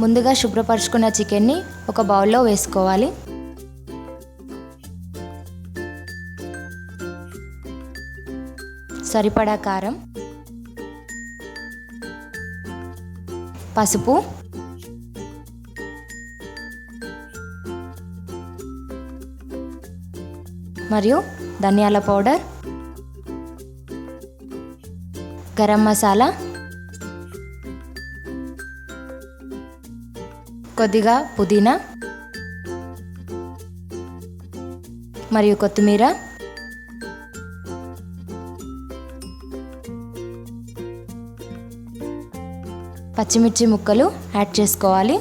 ముందుగా శుభ్రపరచుకున్న చికెన్ని ఒక బౌల్లో వేసుకోవాలి. సరిపడా కారం పసుపు మరియు ధనియాల పౌడర్ గరం మసాలా కొద్దిగా పుదీనా మరియు కొత్తిమీర పచ్చిమిర్చి ముక్కలు యాడ్ చేసుకోవాలి.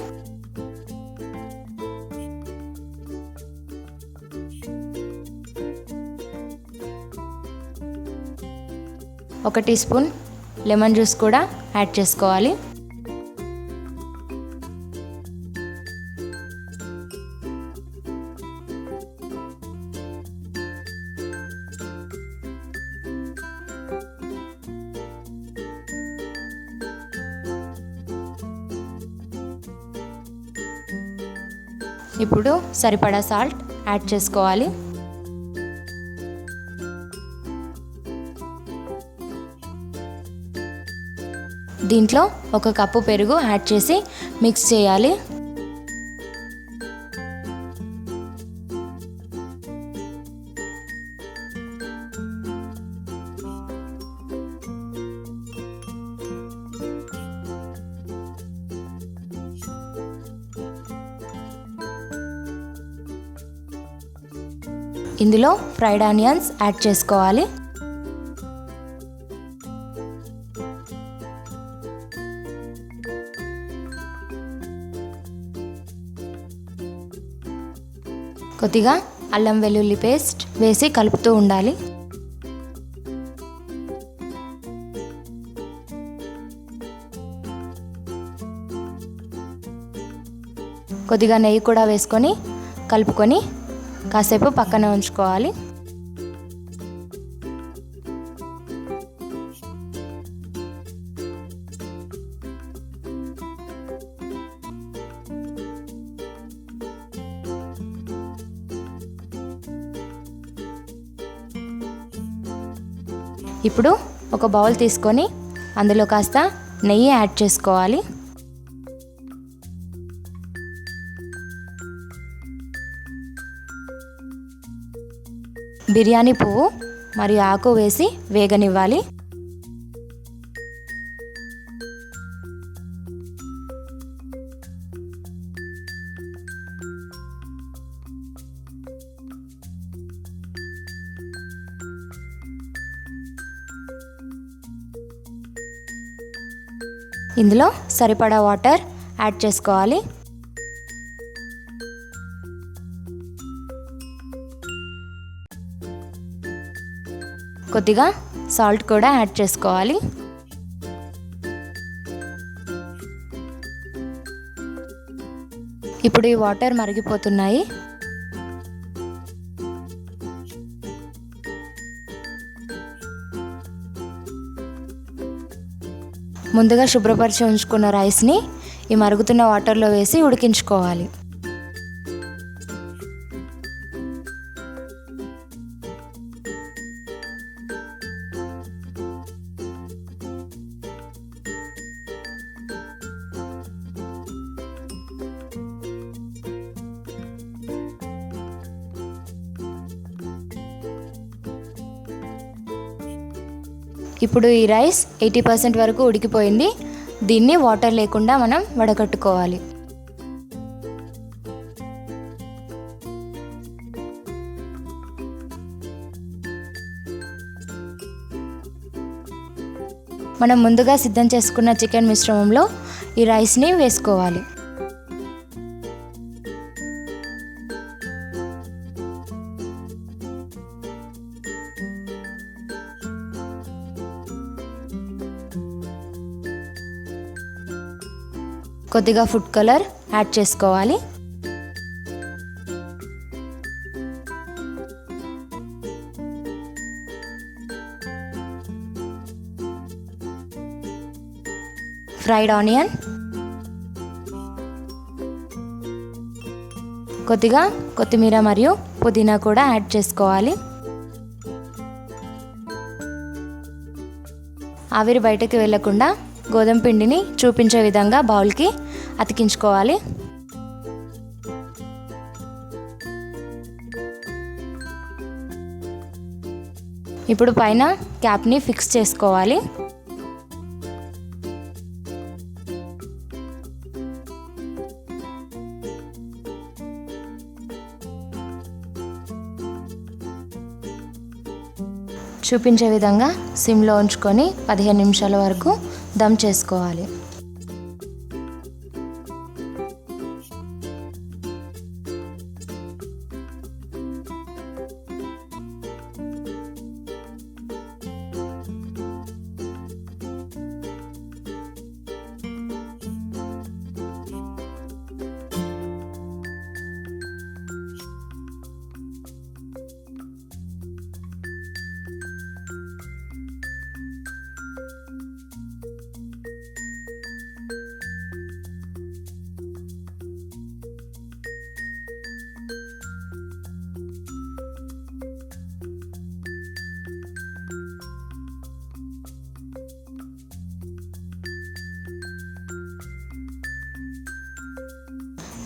ఒక టీ స్పూన్ లెమన్ జ్యూస్ కూడా యాడ్ చేసుకోవాలి. ఇప్పుడు సరిపడా సాల్ట్ యాడ్ చేసుకోవాలి. దీంట్లో ఒక కప్పు పెరుగు యాడ్ చేసి మిక్స్ చేయాలి. ఇందులో ఫ్రైడ్ ఆనియన్స్ యాడ్ చేసుకోవాలి. కొద్దిగా అల్లం వెల్లుల్లి పేస్ట్ వేసి కలుపుతూ ఉండాలి. కొద్దిగా నెయ్యి కూడా వేసుకొని కలుపుకొని కాసేపు పక్కన ఉంచుకోవాలి. ఇప్పుడు ఒక బౌల్ తీసుకొని అందులో కాస్త నెయ్యి యాడ్ చేసుకోవాలి. బిర్యానీ పువ్వు మరియు ఆకు వేసి వేగనివ్వాలి. ఇందులో సరిపడా వాటర్ యాడ్ చేసుకోవాలి. కొద్దిగా సాల్ట్ కూడా యాడ్ చేసుకోవాలి. ఇప్పుడు ఈ వాటర్ మరిగిపోతున్నాయి. ముందుగా శుభ్రపరిచి ఉంచుకున్న రైస్ని ఈ మరుగుతున్న వాటర్లో వేసి ఉడికించుకోవాలి. ఇప్పుడు ఈ రైస్ ఎయిటీ పర్సెంట్ వరకు ఉడికిపోయింది. దీన్ని వాటర్ లేకుండా మనం వడకట్టుకోవాలి. మనం ముందుగా సిద్ధం చేసుకున్న చికెన్ మిశ్రమంలో ఈ రైస్ని వేసుకోవాలి. కొద్దిగా ఫుడ్ కలర్ యాడ్ చేసుకోవాలి. Fried onion. కొద్దిగా కొత్తిమీర మరియు పుదీనా కూడా యాడ్ చేసుకోవాలి. ఆవిరి బయటకు వెళ్ళకుండా గోధుమ పిండిని చూపించే విధంగా బౌల్కి అతికించుకోవాలి. ఇప్పుడు పైన క్యాప్ని ఫిక్స్ చేసుకోవాలి. చూపించే విధంగా సిమ్లో ఉంచుకొని పదిహేను నిమిషాల వరకు దమ్ చేసుకోవాలి.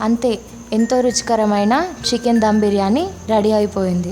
అంతే ఎంతో రుచికరమైన చికెన్ దమ్ బిర్యానీ రెడీ అయిపోయింది.